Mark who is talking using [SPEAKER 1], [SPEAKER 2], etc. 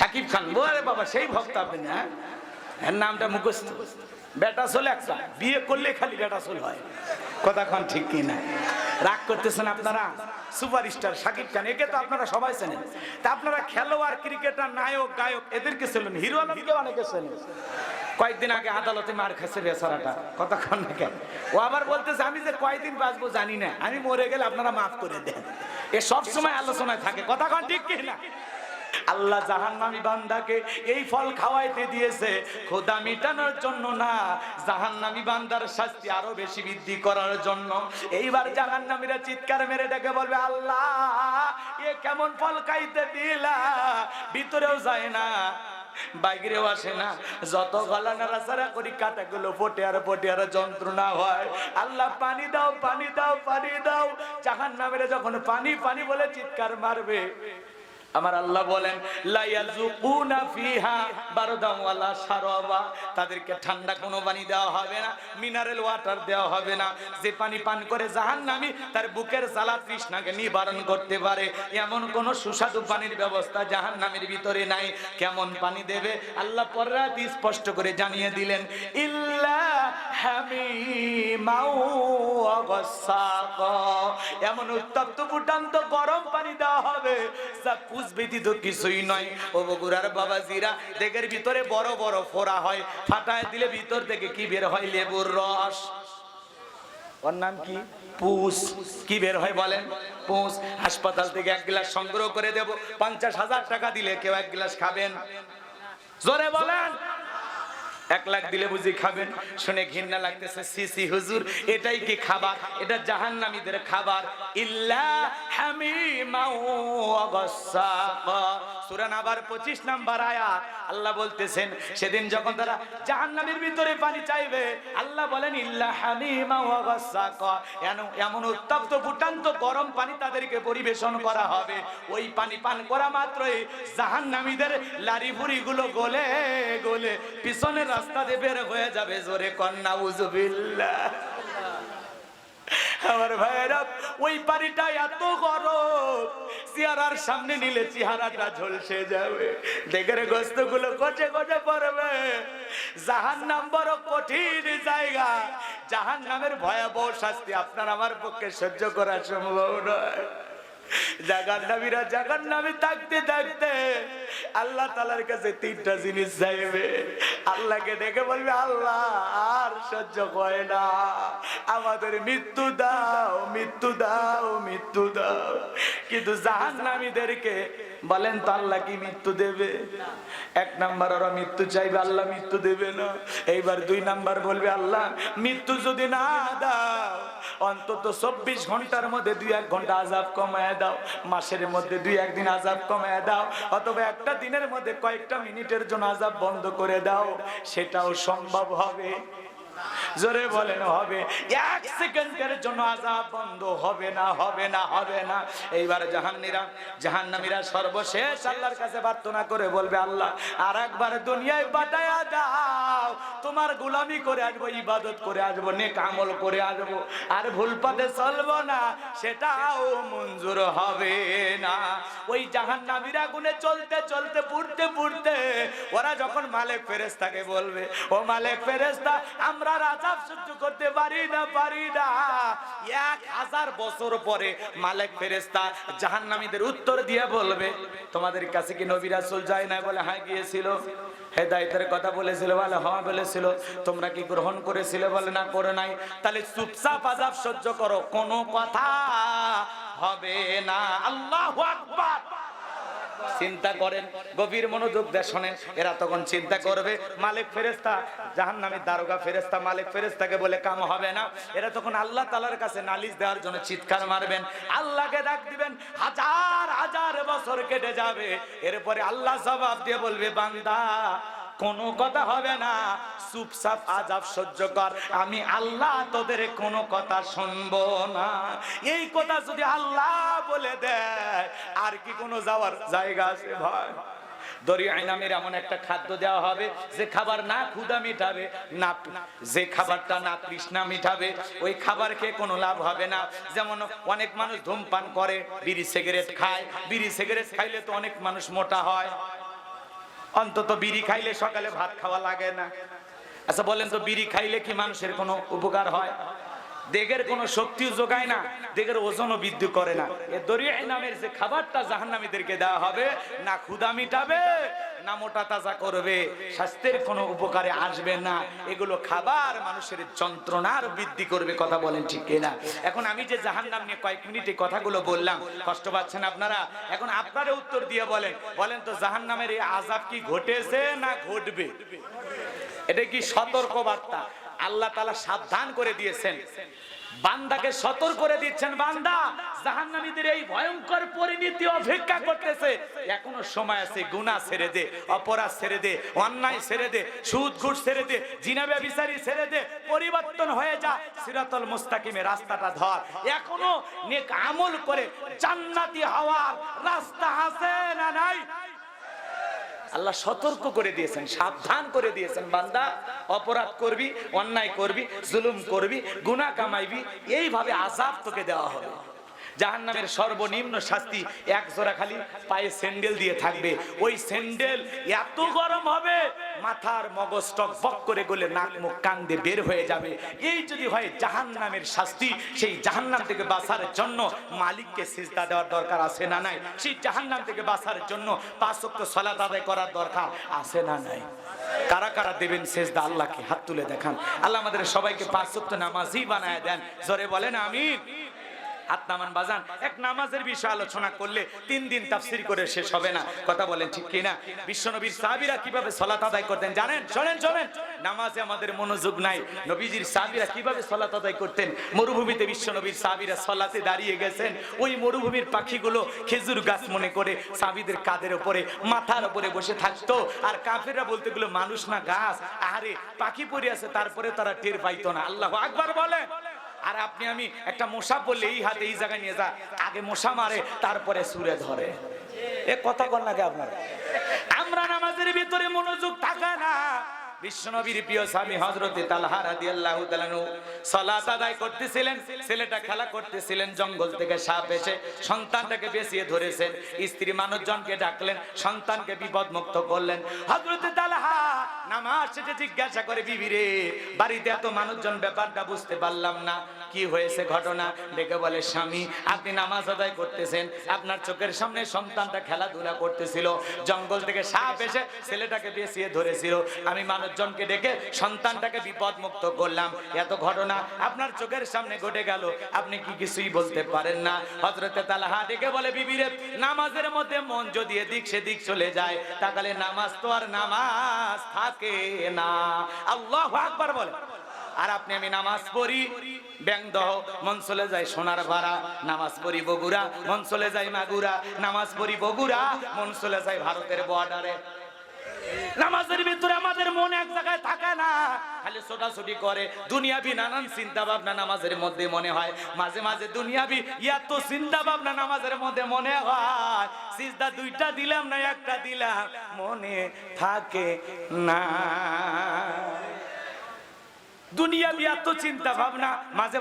[SPEAKER 1] সাকিব খান। বলে বাবা, সেই ভক্ত আপনি না এর নামটা মুখস্থ। বেটা চলে একটা। বিয়ে করলে খালি বেটা চল হয়। কথা খান ঠিক কি না? রাগ করতেছেন আপনারা? সুপারস্টার সাকিব খান, একে তো আপনারা সবাই চেনেন। তা আপনারা খেলোয়াড়, ক্রিকেটার, নায়ক, গায়ক, এদেরকে চেনেন? হিরো আলমকে অনেকে চেনেন। কয়েকদিন আগে আদালতে মার খাচ্ছে বেচারাটা। কথা খান না কেন? ও আবার বলতেছে, আমি যে কয়েকদিন বাঁচবো জানি না। আমি মরে গেলে আপনারা মাফ করে দেন। এ সব সময় আলোচনায় থাকে। কথা খান ঠিক কি না? আল্লাহ জাহান্নামী বান্দাকে এই ফল খাওয়াইতে দিয়েছে। খোদা মিটানোর জন্য না, জাহান্নামী বান্দার শাস্তি আরও বেশি বৃদ্ধি করার জন্য। এইবার জাহান্নামীরা চিৎকার মেরে ডেকে বলবে, আল্লাহ, এ কেমন ফল খাইতে দিলা? ভিতরেও যায় না, বাইরেও আসে না। যত গলা নাড়াচাড়া করি, কাটাগুলো ফোটে আর ফোটে আর যন্ত্রণা হয়। আল্লাহ, পানি দাও পানি দাও পানি দাও। জাহান নামের যখন পানি পানি বলে চিৎকার মারবে আমার আল্লাহ বলেন তাদেরকে ঠান্ডা কোনো পানি দেওয়া হবে না, মিনারেল ওয়াটার দেওয়া হবে না। যে পানি পান করে জাহান্নামী, তার বুকের জ্বালা তৃষ্ণাকে নিবারণ করতে পারে। এমন কোন সুস্বাদু পানির ব্যবস্থা জাহান্নামের ভিতরে নাই। কেমন পানি দেবে? আল্লাহ পররাত স্পষ্ট করে জানিয়ে দিলেন, ইল্লা এমন উত্তপ্ত ফুটান্ত গরম পানি দেওয়া হবে, যা পুষ ব্যতীত কিছুই নয়। ও বগুড়ার বাবাজিরা দেখের ভিতরে বড় বড় ফোড়া হয়, ফাটায় দিলে ভিতর থেকে কি বের হয়? লেবুর রস। ওর নাম কি? পুষ। কি বের হয় বলেন? পুষ। হাসপাতাল থেকে এক গ্লাস সংগ্রহ করে দেব। পঞ্চাশ হাজার টাকা দিলে কেউ এক গ্লাস খাবেন। জোরে বলেন। এক লাখ দিলে বুঝি খাবেন? শুনে ঘৃণা লাগতেছে সিসি হুজুর, এটাই কি খাবার? এটা জাহান্নামীদের খাবার। ইল্লা নাবার 25 নাম্বার আল্লাহ বলতেছেন, সেদিন যখন তারা ভিতরে পানি চাইবে, আল্লাহ বলেন, ইল্লা হামিমা এমন উত্তপ্ত, ফুটান্ত, গরম পানি তাদেরকে পরিবেশন করা হবে। ওই পানি পান করা মাত্রই জাহান্নামীদের লারি গুলো গলে গলে পিছনের রাস্তা দিয়ে বের হয়ে যাবে, জোরে কন্যা উজুবিল্লাহ আমার ভাইয়েরা, ওই বাড়িটা এত গরম, চেহারার সামনে নিলে চেহারাটা ঝলসে যাবে। দেখে গোস্তগুলো কচে কচে পড়বে। জাহান নাম বড় কঠিন জায়গা। জাহান নামের ভয়াবহ শাস্তি আপনার আমার পক্ষে সহ্য করা সম্ভব নয়। জাগার নামীরা জাগার নামে থাকতে থাকতে আল্লাহ তালার কাছে তিনটা জিনিস চাইবে। আল্লাহকে দেখে বলবে, আল্লাহ, আর সহ্য করে না। আমাদের মৃত্যু দাও মৃত্যু দাও মৃত্যু দাও। কিন্তু জাহান নামীদেরকে বলেন তো আল্লাহ কি মৃত্যু দেবে? এক নাম্বার ওরা মৃত্যু চাইবে, আল্লাহ মৃত্যু দেবে না। এইবার দুই নাম্বার বলবে, আল্লাহ মৃত্যু যদি না দাও, অন্তত চব্বিশ ঘণ্টার মধ্যে দুই এক ঘণ্টা আজাব কমায় দাও। মাসের মধ্যে দুই একদিন আজাব কমায় দাও, অথবা একটা দিনের মধ্যে কয়েকটা মিনিটের জন্য আজাব বন্ধ করে দাও। সেটাও সম্ভব হবে। জোরে বলেন, হবে। এক সেকেন্ডের জন্য আজাব বন্ধ, হবে না হবে না হবে না। এইবার জাহান্নীরা জাহান্নামীরা সর্বশেষ আল্লাহর কাছে প্রার্থনা করে বলবে, আল্লাহ আর একবার দুনিয়ায় বাটায়া দাও। তোমার গোলামি করে আসব, ইবাদত করে আসব, নেক আমল করে আসব। আর ভুল পথে চলবো না, সেটাও মঞ্জুর হবে না। ওই জাহান্নামীরা গুনে চলতে চলতে, পুড়তে পুড়তে, ওরা যখন মালিক ফেরেস্তাকে বলবে, ও মালিক ফেরেস্তা আমরা রাজাব সহ্য করতে পারি না পারি না। বছর পরে জাহান্নামীদের উত্তর দিয়ে বলবে, তোমাদের কাছে কি নবী রাসূল যায় না বলে হ্যাঁ গিয়েছিল? হেদায়েতের কথা বলেছিল বলে হ্যাঁ বলেছিল। তোমরা কি গ্রহণ করেছিলে বলে না, করে নাই? তাহলে চুপচাপ আজাব সহ্য করো, কোনো কথা হবে না। আল্লাহু আকবার। চিন্তা করেন, গভীর মনোযোগ দিয়ে শোনেন। এরা তখন চিন্তা করবে, মালিক ফেরেস্তা জাহান নামে দারোগা ফেরেস্তা মালিক ফেরেস্তাকে বলে কাম হবে না। এরা তখন আল্লাহ তালার কাছে নালিশ দেওয়ার জন্য চিৎকার মারবেন। আল্লাহকে ডাক দিবেন, হাজার হাজার বছর কেটে যাবে। এরপরে আল্লাহ জবাব দিয়ে বলবে, বান্দা কোনো কথা হবে না। চুপচাপ আজাব সহ্য কর। আমি আল্লাহ তোদের কোনো কথা শুনব না। এই কথা যদি আল্লাহ বলে দেয়, আর কি কোনো যাওয়ার জায়গা আছে ভাই? এমন একটা খাদ্য দেওয়া হবে, যে খাবার না মিটাবে, না যে খাবারটা না ওই খাবার খেয়ে কোনো লাভ হবে না। যেমন অনেক মানুষ ধূমপান করে, বিড়ি সিগারেট খায়। বিড়ি সিগারেট খাইলে তো অনেক মানুষ মোটা হয়। অন্তত বিড়ি খাইলে সকালে ভাত খাওয়া লাগে না। আচ্ছা বলেন তো, বিড়ি খাইলে কি মানুষের কোনো উপকার হয়? দেগের কোনো শক্তিও যোগায় না, দেগের ওজনও বৃদ্ধি করে না। এ দরিয়া নামের যে খাবারটা জাহান্নামীদেরকে দেওয়া হবে, না ক্ষুদা মিটাবে, না মোটা তাজা করবে, স্বাস্থ্যের কোনো উপকারে আসবে না। এগুলো খাবার মানুষের যন্ত্রণার বৃদ্ধি করবে, কথা বলেন ঠিক কিনা? এখন আমি যে জাহান্নাম নিয়ে কয়েক মিনিটে কথাগুলো বললাম, কষ্ট পাচ্ছেন আপনারা? এখন আপনারা উত্তর দিয়ে বলেন বলেন তো জাহান্নামের এই আজাব কি ঘটেছে না ঘটবে? এটা কি সতর্ক বার্তা আল্লাহ তালা সাবধান করে দিয়েছেন। বান্দাকে সতর্ক করে দিচ্ছেন, বান্দা, জাহান্নামীদের এই ভয়ঙ্কর পরিণতি অপেক্ষা করতেছে। এখনও সময় আছে, গুনাহ ছেড়ে দে, অপরাধ ছেড়ে দে, অন্যায় ছেড়ে দে, সুদ ঘুষ ছেড়ে দে জিনাবে বিচারি ছেড়ে দে, পরিবর্তন হয়ে যা, সিরাতুল মুস্তাকিমে রাস্তাটা ধর। এখনও নেক আমল করে জান্নাতি হওয়ার রাস্তা আছে না নাই? আল্লাহ সতর্ক করে দিয়েছেন, সাবধান করে দিয়েছেন, বান্দা, অপরাধ করবি, অন্যায় করবি, জুলুম করবি, গুনাহ কামাইবি, এইভাবে আজাব তোকে দেওয়া হবে। জাহান্নামের সর্বনিম্ন শাস্তি এক জোড়া খালি পায়ে স্যান্ডেল দিয়ে থাকবে। ওই স্যান্ডেল এত গরম হবে, মাথার মগজ টক বক করে গলে নাক মুখ কান দিয়ে বের হয়ে যাবে। এই যদি হয় জাহান নামের শাস্তি, সেই জাহান্নাম থেকে বাঁচার জন্য মালিককে সিজদা দেওয়ার দরকার আছে না নাই? সেই জাহান্নাম থেকে বাঁচার জন্য পাঁচ ওয়াক্ত সালাত আদায় করার দরকার আছে না নাই? কারা কারা দেবেন সেজদা? আল্লাহকে হাত তুলে দেখান। আল্লাহ আমাদের সবাইকে পাঁচ ওয়াক্ত নামাজই বানায় দেন। জোরে বলেন, আমিন। হাত নামান বাজান, এক নামাজের বিষয় আলোচনা করলে তিন দিন তাফসির করে শেষ হবে না। কথা বলেন ঠিক কিনা? বিশ্বনবীর সাহাবীরা কীভাবে সলাত আদায় করতেন জানেন? শোনেন শোনেন। নামাজে আমাদের মনোযোগ নাই। নবীজির সাহাবীরা কীভাবে সলাত আদায় করতেন? মরুভূমিতে বিশ্বনবীর সাহাবীরা সলাতে দাঁড়িয়ে গেছেন। ওই মরুভূমির পাখিগুলো খেজুর গাছ মনে করে সাহাবীদের কাদের উপরে মাথার উপরে বসে থাকতো। আর কাফেররা বলতে গুলো, মানুষ না গাছ? আরে পাখি পড়ে আছে, তারপরে তারা টের পাইতো না। আল্লাহ আকবার বলে আর আপনি, আমি একটা মশা বললে এই হাতে এই জায়গায় নিয়ে যা। আগে মশা মারে, তারপরে সুরে ধরে। এ কথা কর লাগে আপনার? আমরা নামাজের ভিতরে মনোযোগ থাকে না। বিশ্বনবীর প্রিয় স্বামী হযরতে তালহা রাদিয়াল্লাহু তাআলা সালাত আদায় করতেছিলেন, ছেলেটা খেলা করতেছিলেন, জঙ্গল থেকে সাপ এসে সন্তানটাকে বেঁচিয়ে ধরেছেন, স্ত্রী মানুষজনকে ডাকলেন, সন্তানকে বিপদ মুক্ত করলেন। হযরতে তালহা নামাজ শেষে জিজ্ঞাসা করে বাড়িতে এত মানুষজন, ব্যাপারটা বুঝতে পারলাম না। কি হয়েছে ঘটনা? ডেকে বলে, স্বামী, আপনি নামাজ আদায় করতেছেন, আপনার চোখের সামনে সন্তানটা খেলাধুলা করতেছিল, জঙ্গল থেকে সাপ এসে ছেলেটাকে বেঁচিয়ে ধরেছিল। আমি মানুষজনকে ডেকে সন্তানটাকে বিপদ মুক্ত করলাম। এত ঘটনা আপনার চোখের সামনে ঘটে গেল। আপনি কি কিছুই বলতে পারেন না। হজরতে তালাহা ডেকে বলে বিবিরে নামাজের মধ্যে মন যদি এদিক সেদিক চলে যায়, তাহলে নামাজ তো আর নামাজ থাকে না। আল্লাহ আকবার বলে। আর আপনি, আমি নামাজ পড়ি ব্যাংদহ মন চলে যায় সোনার ভাড়া। নামাজ পড়ি বগুড়া, মন চলে যায় মাগুরা। নামাজ পড়ি বগুড়া, মন চলে যায় ভারতের বর্ডারে নামাজের ভিতরে আমাদের মন এক জায়গায় থাকে না। খালি ছোটাছুটি করে। দুনিয়াবি নানান চিন্তা ভাবনা নামাজের মধ্যে মনে হয়। মাঝে মাঝে দুনিয়াবি এত চিন্তা ভাবনা নামাজের মধ্যে মনে হয়। সিজদা দুইটা দিলাম না একটা দিলাম, মনে থাকে না। দুনিয়াবি এত চিন্তা ভাবনা মাঝে